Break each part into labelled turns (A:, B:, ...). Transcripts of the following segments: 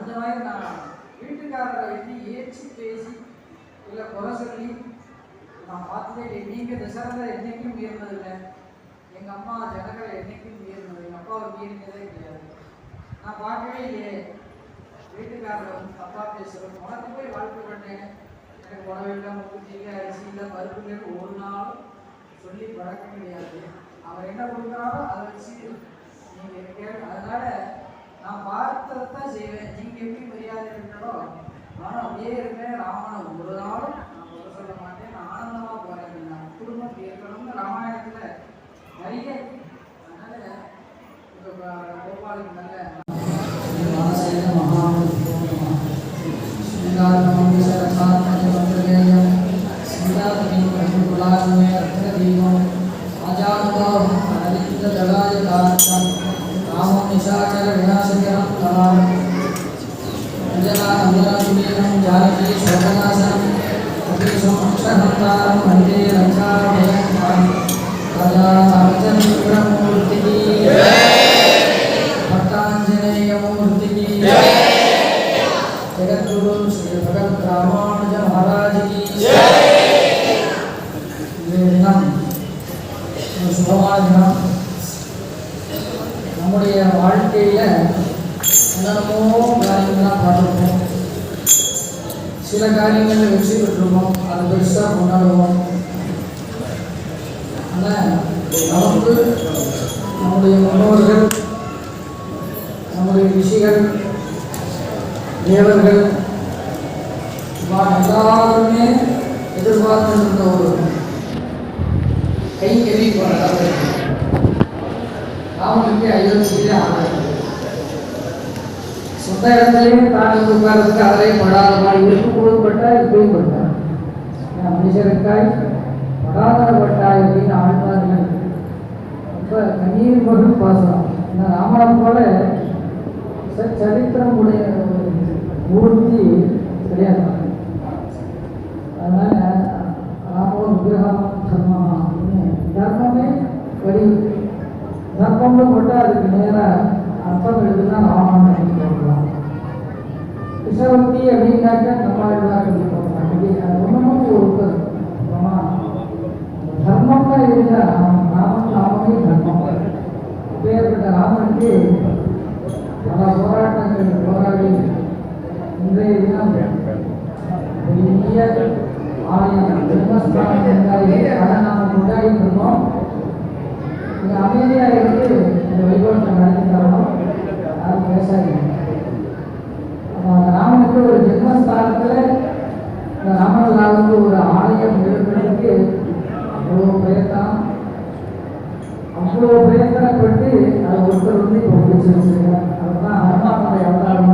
A: அந்த மாதிரி நான் வீட்டுக்காரரை வந்து ஏற்றி பேசி இல்லை குறை சொல்லி நான் பார்த்ததே இல்லை நீங்கள் தசரதர் என்றைக்கும் மீறினதில்லை எங்கள் அம்மா ஜனகரை என்றைக்கும் மீறினது எங்கள் அப்பாவை மீறினதே கிடையாது. நான் பார்க்கவே இல்லையே. வீட்டுக்காரரை வந்து தப்பா பேசுகிறோம் உனக்கு போய் வாழ்க்கை பண்ணேன் எனக்கு உணவு இல்லை முப்பத்தி இல்லை அரிசி இல்லை பருப்பு இல்லை ஒரு நாள் சொல்லி பழக்க முடியாது அவர் என்ன கொடுக்குறாரோ அதை வச்சு நீங்கள் கேட்க அதனால நான் பார்த்ததான் செய்வேன். நீங்கள் எப்படி மரியாதை இருக்கோ நானும் அப்படியே இருப்பேன். ராமனை ஒரு நாளும் நான் சொல்ல சொல்ல மாட்டேன். நான் ஆனந்தமாக போகிறேன் நான் குடும்பம் இப்படி இருக்கணும்னு ராமாயணத்தில் நிறைய இருக்கு. அதனால இப்போ கோபாலுக்கு நல்ல மனசு மகா அது பெருசாக கொண்டாடுவோம். ஆனால் நமக்கு நம்முடைய முன்னோர்கள் நம்முடைய ரிஷிகள் தேவர்கள் இவா எல்லாருமே எதிர்பார்த்திருந்த ஒரு கை கெவி போன ராமனுக்கு அயோத்தியிலே ஆனார் சொந்த இடத்துலையும் தான் வந்து உட்கார்றதுக்கு அதிலையும் படாதமா இவருக்கும் கொடுக்கப்பட்டா இப்பயும் பட்டார் மனுஷருக்காய் படாதரப்பட்டாய் அப்படின்னு ஆழ்வார்கள். ரொம்ப கண்ணீர் மட்டும் பாசம் இந்த ராமனை போல சரித்திரம் உடைய மூர்த்தி கிடையாது. அதனால ராமோ விக்கிரகம் தர்மம் தர்மமே வரி தர்மம்னு போட்டால் அதுக்கு நேராக அர்த்தம் எழுதுனா ராமன் அப்படின்னு சொல்லலாம் கிருஷ்ணவர்த்தி அப்படின்னாக்க நம்மளாக அப்படி அப்படி அது ஒன்றும் ஒரு ஆமா தர்மம்னா இருந்தா ராமன் ராமனுக்கு பல போராட்டங்கள் போராடி இன்றைய தினம் பெரிய ஆலயம் ஜென்மஸ்தானம் என்றாலே அதை நாம் கொண்டாடிட்டு இருக்கோம் இங்கே அமைதியாக இருந்து இந்த வைபவத்தை நடத்தி யாரும் பேசாதீங்க ராமனுக்கு ஒரு ஜென்மஸ்தானத்தில் இந்த ராமனுக்கு ஒரு ஆலயம் எழுப்புறதுக்கு அவ்வளோ பிரயத்தனம் அவ்வளோ பிரயத்தனப்பட்டு அதை ஒருத்தர் வந்து இப்போ பிடிச்சி வச்சிருக்கார் அதுதான் ஹனுமானுடைய அவதாரமான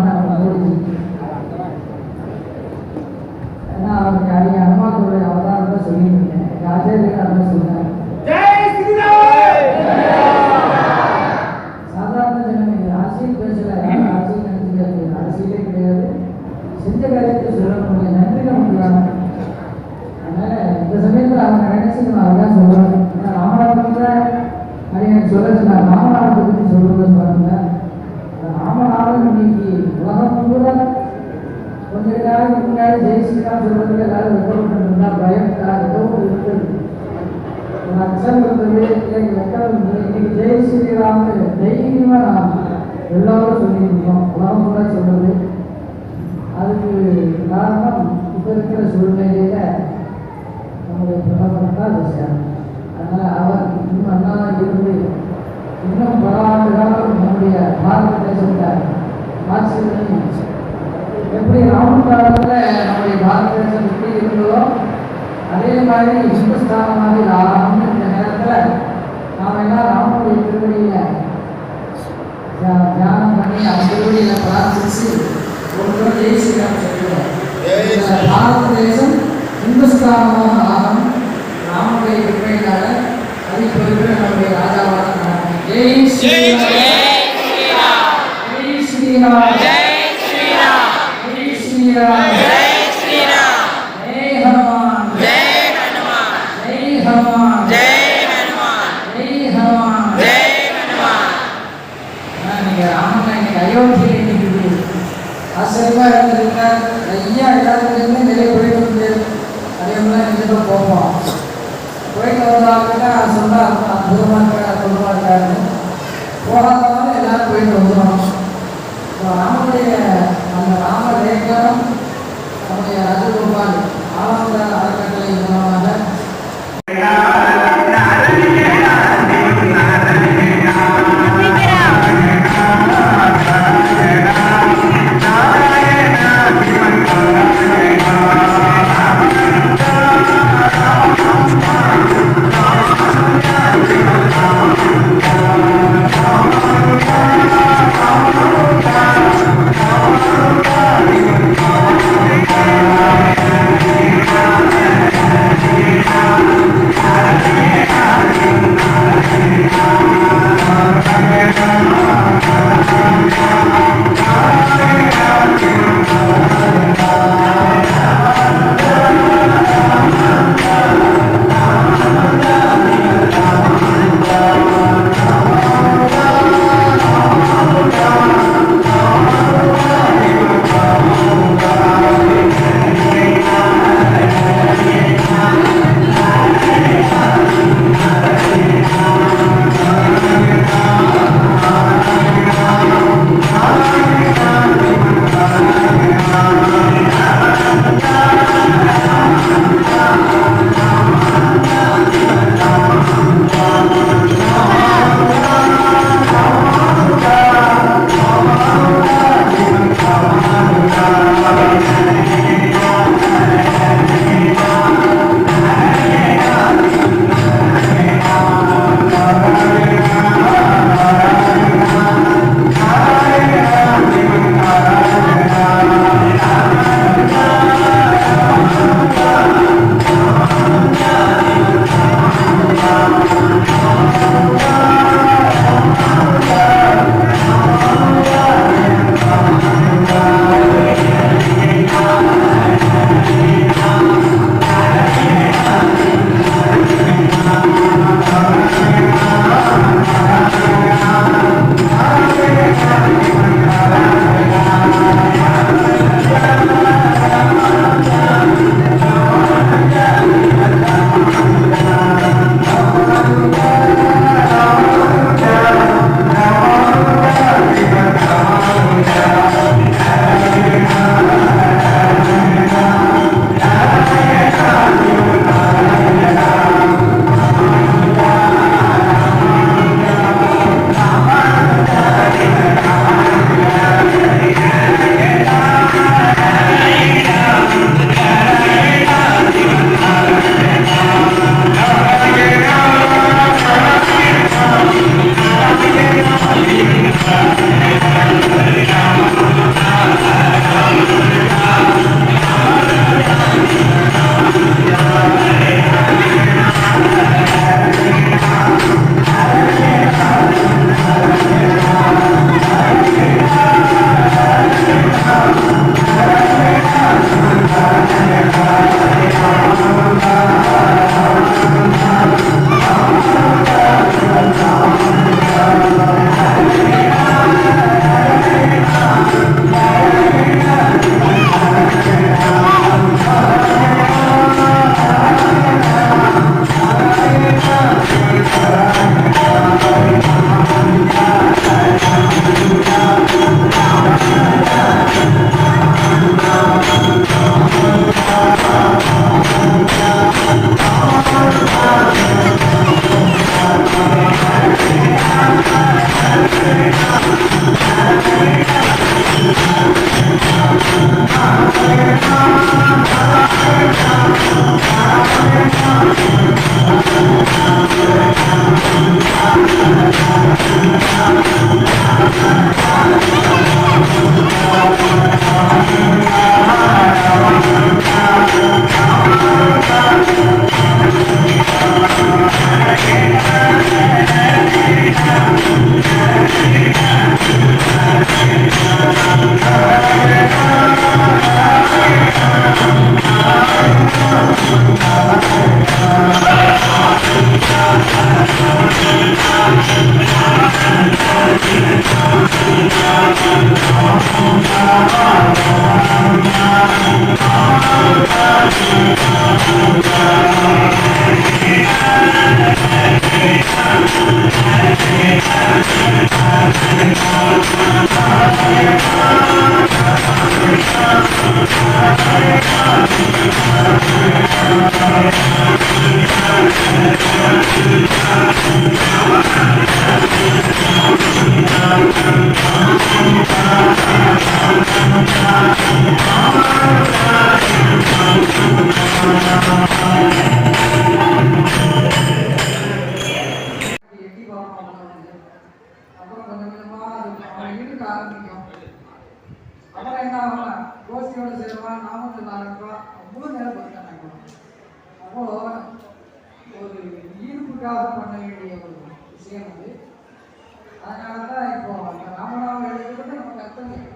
A: அதனால தான் இப்போ அந்த ராமநாமம் எழுதுறது நம்ம கர்த்தவியம்.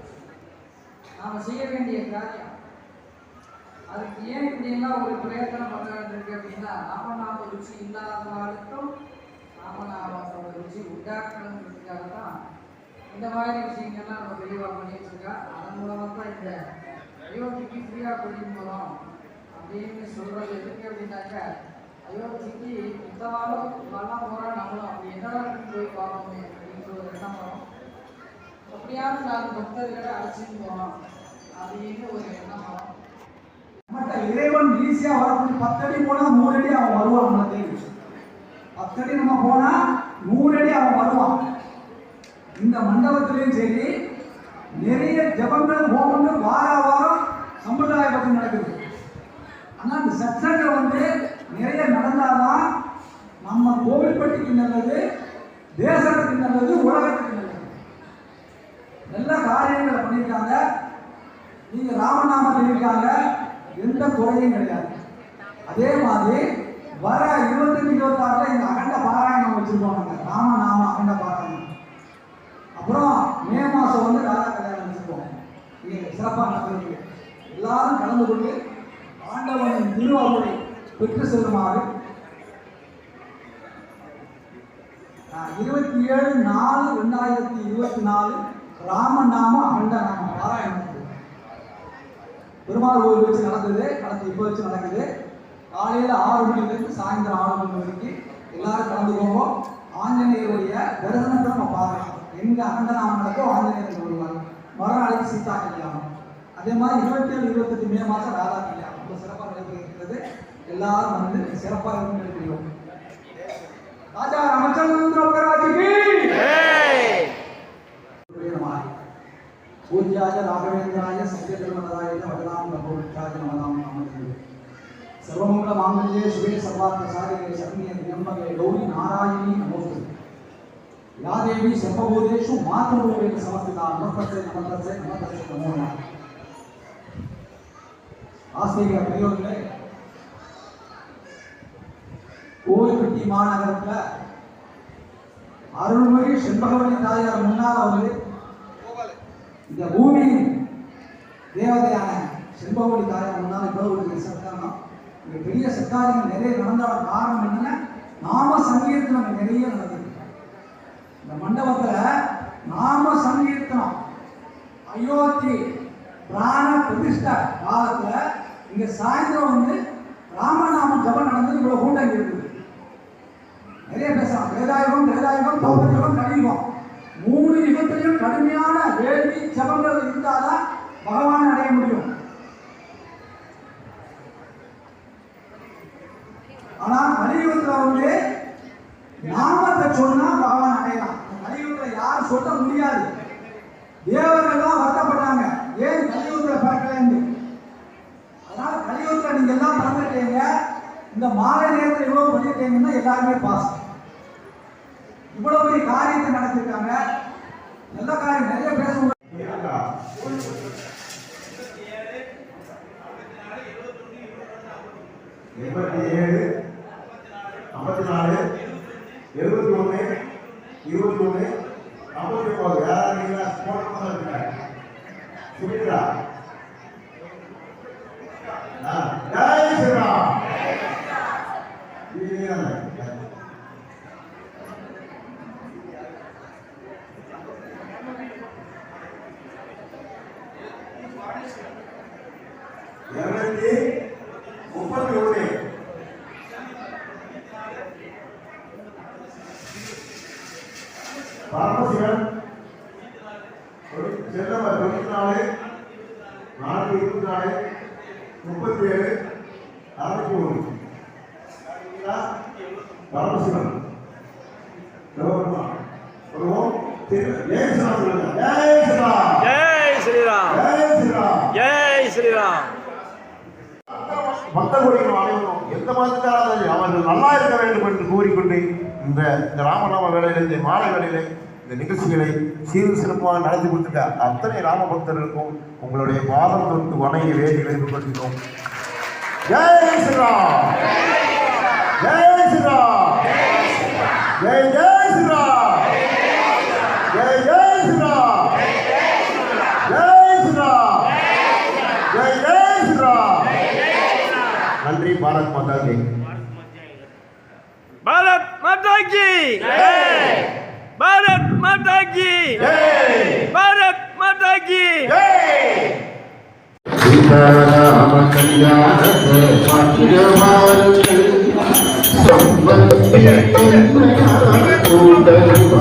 A: நாம் செய்ய வேண்டிய காரியம். அதுக்கு ஏன் இப்படியெல்லாம் ஒரு பிரயத்தனம் பண்ண வேண்டியிருக்கு அப்படின்னா ராமநாம ருச்சி இல்லாதவர்களுக்கும் ராமநாமத்தோட ருச்சி உண்டாக்கணுங்கிறதுக்காக தான் இந்த மாதிரி விஷயங்கள்லாம் நம்ம விரிவாக பண்ணிட்டு இருக்கோம் அதன் மூலமாக தான் இந்த அயோத்திக்கு ஃப்ரீயாக கூட்டிகிட்டு போகிறோம் அப்படின்னு சொல்கிறது எதுக்கு அப்படின்னாக்க அயோத்திக்கு வாரம் வரலாம் போகிறோம் நம்மளும் அப்படி என்னதான் போய் பார்க்கணும் அப்படின்ற ஒரு எண்ணம். வரும் அப்படியாவது நாலு பக்தர்களை அழைச்சிட்டு போகலாம் அப்படின்னு ஒரு எண்ணம். வரும்
B: இறைவன் ஈஸியா வரக்கூடிய பத்தடி போனா நூறு அடி அவன் வருவான் நம்ம தேடி. பத்தடி நம்ம போனா நூறு அடி அவன் வருவான். இந்த மண்டபத்திலையும் சரி நிறைய ஜபங்கள் ஹோமங்கள் வார வாரம் சம்பிரதாய பக்கம் நடக்குது. ஆனா இந்த சத்சங்கம் வந்து நிறைய நடந்தாதான் நம்ம கோவில்பட்டிக்கு நல்லது தேசத்துக்கு நல்லது உலகத்துக்கு நல்லது நல்ல காரியங்களை பண்ணியிருக்காங்க. நீங்க ராமநாமம் பண்ணியிருக்காங்க எந்த குறையும் கிடையாது. அதே மாதிரி வர இருபத்தஞ்சு இருபத்தாறுல இந்த அகண்ட பாராயணம் வச்சிருப்பாங்க. ராமநாம அகண்ட பாராயணம். அப்புறம் மே மாசம் வந்து ராதா கல்யாணம் வச்சிருப்போம் நீங்க சிறப்பாக நடந்திருக்கு எல்லாரும் கலந்து கொண்டு ஆண்டவனின் திருவாரூரை பெற்று செல்லுமாறு இருபத்தி ஏழு நாலு ரெண்டாயிரத்தி இருபத்தி நாலு ராமநாம அகண்ட நாம பாராயணம். பெருமாள் கோவில் வச்சு நடந்தது நடந்து இப்போ வச்சு நடக்குது. காலையில் ஆறு மணிலேருந்து சாயந்தரம் ஆறு மணி வரைக்கும் எல்லாரும் கலந்துக்கோங்க ஆஞ்சநேயருடைய தரிசனத்தை நம்ம பார்க்கலாம். எங்கே அகண்டநாமம் நடக்கோ ஆஞ்சநேயர் வருவார். மறுநாளைக்கு சீதா கல்யாணம். அதே மாதிரி இருபத்தி ஏழு இருபத்தெட்டு மே மாதம் ராதா கல்யாணம். ரொம்ப சிறப்பாக நடைபெறுகிறது எல்லாரும் வந்து சிறப்பாக இருக்கும் ಶ್ರೀಮನ್ನಾರಾಯಣ ಭಗವಾನ್ ನಮೋವಿಠಾಯ ನಮನಾಮ ಸರ್ವಮಂಗಳ ಮಾಂಗಲ್ಯೇ ಶಿವೇ ಸರ್ವಾರ್ಥ ಸಾಧನೆ ಶಕ್ತಿಯ ನಿಯಂಬಗೆ ಗೌರಿ ನಾರಾಯಣಿ ನಮೋಸ್ತುತಿ ಯಾದೇವಿ ಸರ್ವಭೂತೇಷು ಮಾತೃರೂಪೇಣ ಸಮಸ್ಥಿತ ನಮಸ್ತೇ ನಮಸ್ತೇ ನಮಸ್ತೇ ನಮೋ ஆசிரிய பெரியோர்களே கோவில்பட்டி மாநகரத்தில் அருள்மொழி செண்பகவதி தாயார் தேவதையான செண்பகவதி தாயார் முன்னால் இப்போ ஒரு சத்தானம். இங்க பெரிய சத்தாரிகள் நிறைய நடந்தால காரணம் என்னன்னா? நாம சங்கீர்த்தனம் நிறைய நடந்தது இந்த மண்டபத்தில் நாம சங்கீர்த்தனம். அயோத்தி பிராண பிரதிஷ்டா காலத்தில் இங்க சாயந்தரம் வந்து ராமநாம ஜபம் நடந்தது இவ்வளவு கூட்டம் இருக்குது. நிறைய பேசலாம் வேதாயுகம் வேதாயுகம் தௌபயுகம் கலியுகம். மூணு யுகத்திலையும் கடுமையான வேள்வி ஜபங்கள் இருந்தாதான் பகவான் அடைய முடியும். ஆனா கலியுகத்துல வந்து நாமத்தை சொன்னா பகவான் அடையலாம். கலியுகத்துல யாரும் சொல்ல முடியாது. தேவர்கள்லாம் வருத்தப்பட்டாங்க. ஏன் கலியுகத்துல பிறக்கலன்னு அதனால கலியுகத்துல நீங்க எல்லாம் பிறந்துட்டீங்க இந்த மாலை நேரத்தில் இவ்வளவு பண்ணிட்டீங்கன்னா எல்லாருமே பாஸ். இவ்வளவு பெரிய காரியத்தை நடத்திருக்காங்க. நல்ல காரியம். நிறைய பேச
C: எண்பத்தி ஏழு ஐம்பத்தி நாலு எழுபத்தி ஒன்று இருபத்தி ஒன்று ஐம்பத்தி ஒன்பது. யாராவது போட்டு இருக்காங்க. சுமித்ரா. ஆ, ஜெய் ஸ்ரீராம் இதுதான். இருநூத்தி முப்பத்தி ஒன்று பரமசிவன் செல்லவர் தொண்ணூத்தி நாலு நானூத்தி இருபத்தி நாலு முப்பத்தி ஏழு அறுபத்தி ஒன்று பரமசிவன் சிவபெருமான் வருவோம் ஜெய் ஸ்ரீராம் சொல்லுங்க ஜெய் ஸ்ரீராம்
D: ஜெய் ஸ்ரீராம்
C: ஜெய் ஸ்ரீராம்
D: ஜெய் ஸ்ரீராம்
C: பக்தர்களும் அனைவரும் எந்த மதத்தாலும் அவர்கள் நல்லா இருக்க வேண்டும் என்று கூறிக்கொண்டு இந்த இந்த ராமநாம வேலையில இந்த மாலை வேலையில இந்த நிகழ்ச்சிகளை சீர் சிறப்பாக நடத்தி கொடுத்துட்ட அத்தனை ராமபக்தர்களுக்கும் உங்களுடைய பாதம் தொட்டு வணங்கி வேண்டி விரும்பப்படுகிறோம் ஜெய் ஸ்ரீராம்! ஜெய் ஸ்ரீராம்! ஜெய் ஜெய் ஸ்ரீராம்! ஜெய் ஜெய் ஸ்ரீராம்! ஜெய் ஸ்ரீராம்! ஜெய் நன்றி பாரத் மாதா
D: Mataji! Hey! Bharat Mataji! Hey!
C: Bharat
D: Mataji! Hey! Sita
C: Rama
E: Kalyana Patya Maru Sambandhi Yenna Kudarva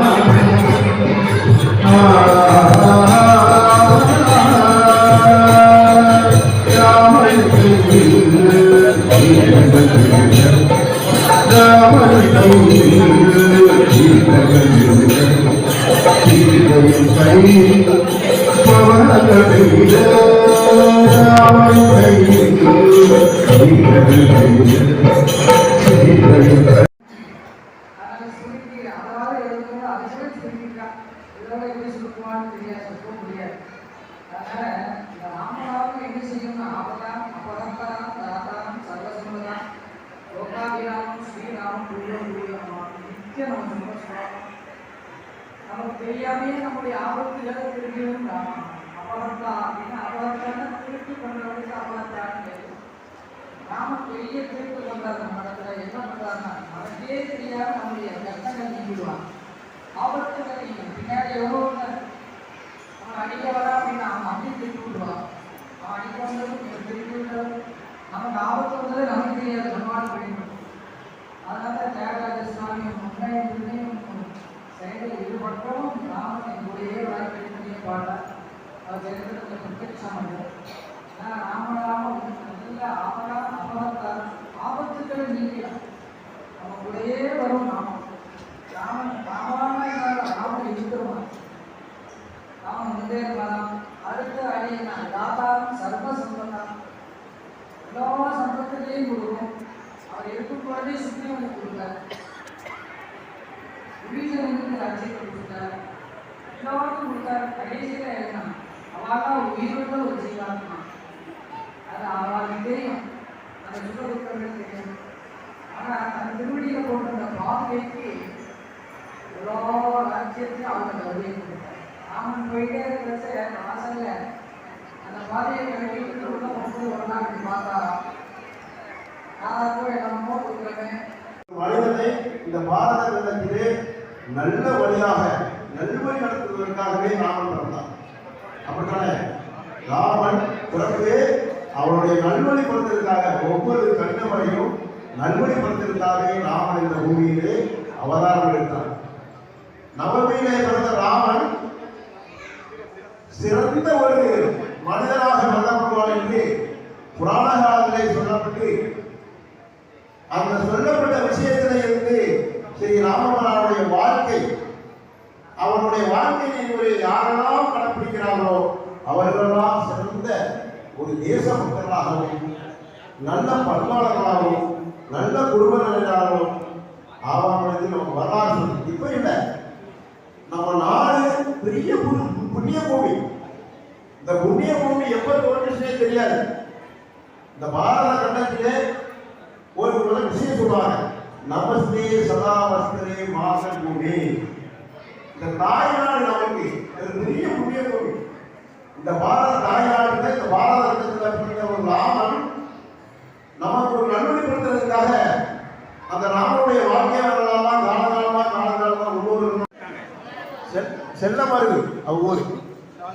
A: அதனால தெரியாமையே நம்முடைய ஆபத்துகளை திரும்பியும் ராமம் அபரத்தா அப்படின்னா திருப்பி பண்றவங்களுக்கு அபரத்தான்னு நாம பெரிய திருப்பி பண்றாங்க மனத்துல என்ன பண்றாருன்னா நமக்கே தெரியாம நம்முடைய கஷ்டங்கள் நீங்கிடுவாங்க ஆபத்துகள் நீங்க பின்னாடி எவ்வளோ அவன் அடிக்க வரா அப்படின்னா அவன் அப்படியே திருப்பி விடுவான். அவன் அடிக்க வந்தது இவன் திருப்பி விடுறது நமக்கு ஆபத்து வந்தது நமக்கு தெரியாது சமாளம் வேண்டும் அதனால தியாகராஜ சுவாமி முன்னே செயலில் ஈடுபட்டவும் ராமன் எங்களுடைய வாழ்க்கை பாட்டார் அவர் சரித்திரத்தில் பிரத்யட்சமாக நான் உயிரோட ஒரு ஜீவாத்மா அது அவளுக்கு தெரியும். அந்த சுகதுக்கங்கள் தெரியும். ஆனால் அந்த திருவடியில் போட்ட அந்த பாதைக்கு எல்லா ராஜ்யத்தையும் அவங்க வழியை கொடுத்தார் ராமன் போயிட்டே இருக்கிறச்ச வாசல்ல அந்த பாதையை கழிவுக்கு உள்ள போகும்போது ஒரு நாள் இப்படி பார்த்தாராம் யாராருக்கும் என்னமோ கொடுக்குறேன்
C: மனிதனை இந்த பாரத கண்டத்திலே நல்ல வழியாக நல்வழி நடத்துவதற்காகவே ராமன் பிறந்தான் அப்படித்தானே? ராமன் பிறகு அவருடைய நல்வழிப்படுத்துவதற்காக ஒவ்வொரு கண்டவரையும் நல்வழிப்படுத்துவதற்காகவே ராமன் இந்த பூமியிலே அவதாரம் எடுத்தார் நவமியிலே பிறந்த ராமன் சிறந்த ஒரு மனிதனாக கருதப்படுவான் என்று புராண காலத்திலே சொல்லப்பட்டு அந்த சொல்லப்பட்ட விஷயத்திலே இருந்து ஸ்ரீ ராமபுரானுடைய வாழ்க்கை அவனுடைய வாழ்க்கையை ஒரு யாரெல்லாம் கடைப்பிடிக்கிறார்களோ அவர்களெல்லாம் சிறந்த ஒரு தேச மக்களாகவும் நல்ல பண்பாளர்களாகவும் நல்ல குடும்ப நிலையாகவும் என்று நமக்கு வரலாறு சொல்லு இப்ப இல்லை. நம்ம நாடு பெரிய புண்ணிய பூமி. இந்த புண்ணிய பூமி எப்ப தோன்றுச்சுனே தெரியாது. இந்த பாரத கண்டத்திலே ஒரு விஷயம் சொல்லுவாங்க. நமஸ்தே சதா மாசன் பூமி இந்த தாய்நாடு நமக்கு ஒரு பெரிய புண்ணிய பூமி இந்த பாரத தாய்நாடுல இந்த பாரத கண்டத்தில் பிறந்த ஒரு ராமன் நமக்கு ஒரு நல்வழிப்படுத்துறதுக்காக அந்த ராமனுடைய வாழ்க்கையாளர்களெல்லாம் காலகாலமா காலகாலமா ஒவ்வொரு செல் செல்ல மருது அவங்க ஊரு.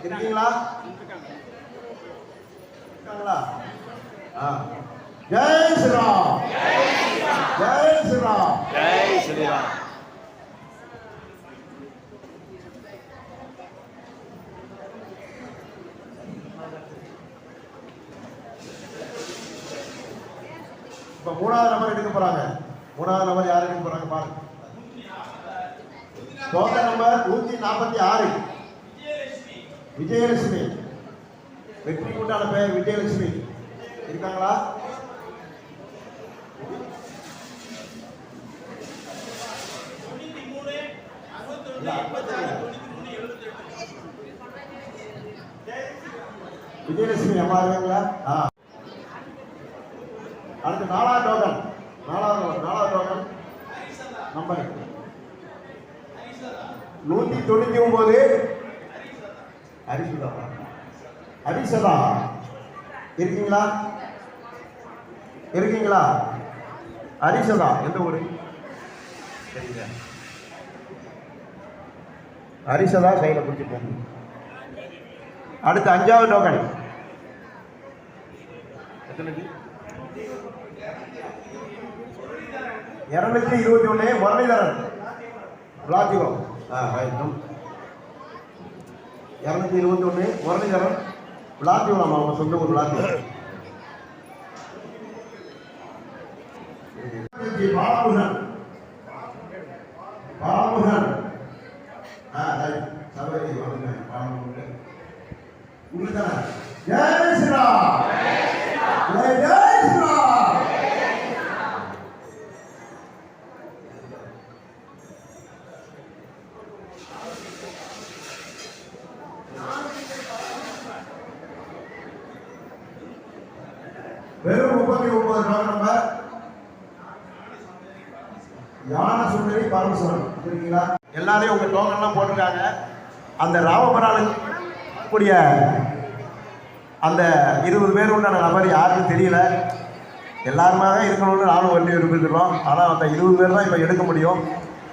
C: இருக்கீங்களா? இருக்காங்களா? ஆ. ஜெய் ஸ்ரீராம். ஜெய் ஸ்ரீராம்.
D: ஜெய் ஸ்ரீராம்.
C: இப்ப மூணாவது நம்பர் எடுக்க போறாங்க? மூணாவது நம்பர் யார் எடுக்க போறாங்க பாருங்க டோக்கன் நம்பர் நூத்தி நாற்பத்தி ஆறு. விஜயலட்சுமி. வெற்றி கூட்டான பெயர் விஜயலட்சுமி. இருக்காங்களா? விஜயலட்சுமி அம்மா இருக்காங்களா? ஆ அடுத்து நாலாவது டோக்கன் நாலாவது நாலாவது டோக்கன் நம்பர் நூத்தி தொண்ணூத்தி ஒன்பது ஹரிசுதா ஹரிசதா இருக்கீங்களா? இருக்கீங்களா? ஹரிசதா எந்த ஊர்? சரிங்க ஹரிசதா கையில் பிடிச்சி போங்க. அடுத்து அஞ்சாவது டோக்கன். இரநூத்தி இருபத்தி ஒன்று முரளிதரன். விளாத்திகுளம் ஆ ரைட் இருநூத்தி இருபத்தி ஒன்று முரளிதரன். விளாத்திகுளம் அவங்க சொந்த ஊர் பாலமுருகன். ஆ ரைட் சபரி உங்களுக்கு தானே? ஜெய் ஸ்ரீராம் ஜெய் ஜெய் ஒன்பது ரூபாய் நம்பர் ஞான சுந்தரி பரமசிவன் சரிங்களா எல்லாரையும் உங்க டோக்கன்லாம் போட்டிருக்காங்க. அந்த ராமபுரானுக்கு கூடிய அந்த இருபது பேர் உண்டான நபர் யாருக்கும் தெரியல. எல்லாருமே இருக்கணும்னு நானும் வண்டி விரும்பிக்கிறோம் ஆனால் அந்த இருபது பேர் தான் இப்போ எடுக்க முடியும்.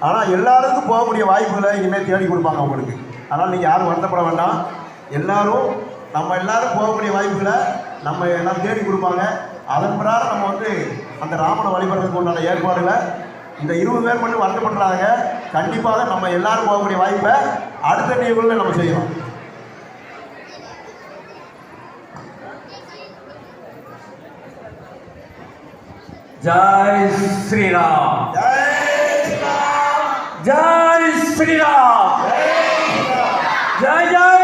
C: ஆனால் எல்லாருக்கும் போகக்கூடிய வாய்ப்புகளை இனிமேல் தேடி கொடுப்பாங்க உங்களுக்கு அதனால் நீங்கள் யாரும் வருத்தப்பட வேண்டாம். எல்லாரும் நம்ம எல்லாரும் போகக்கூடிய வாய்ப்புகளை நம்ம எல்லாம் தேடி கொடுப்பாங்க. அதன் பிறகு நம்ம வந்து அந்த ராமனை வழிபடுறதுக்கு உண்டான ஏற்பாடுகளை இந்த இருபது பேர் மட்டும் வருத்தப்படுறாங்க கண்டிப்பாக நம்ம எல்லாரும் போகக்கூடிய வாய்ப்பை அடுத்த நிகழ்வுகளில் நம்ம செய்யணும்
D: Joy Sriram.
C: Joy Sriram!
D: Joy Joy.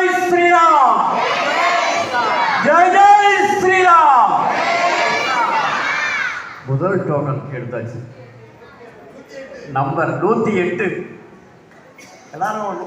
D: முதல் டோக்கன் எடுத்தாச்சு. நம்பர் நூற்றி எட்டு.
C: எல்லாரும்
F: ஒன்று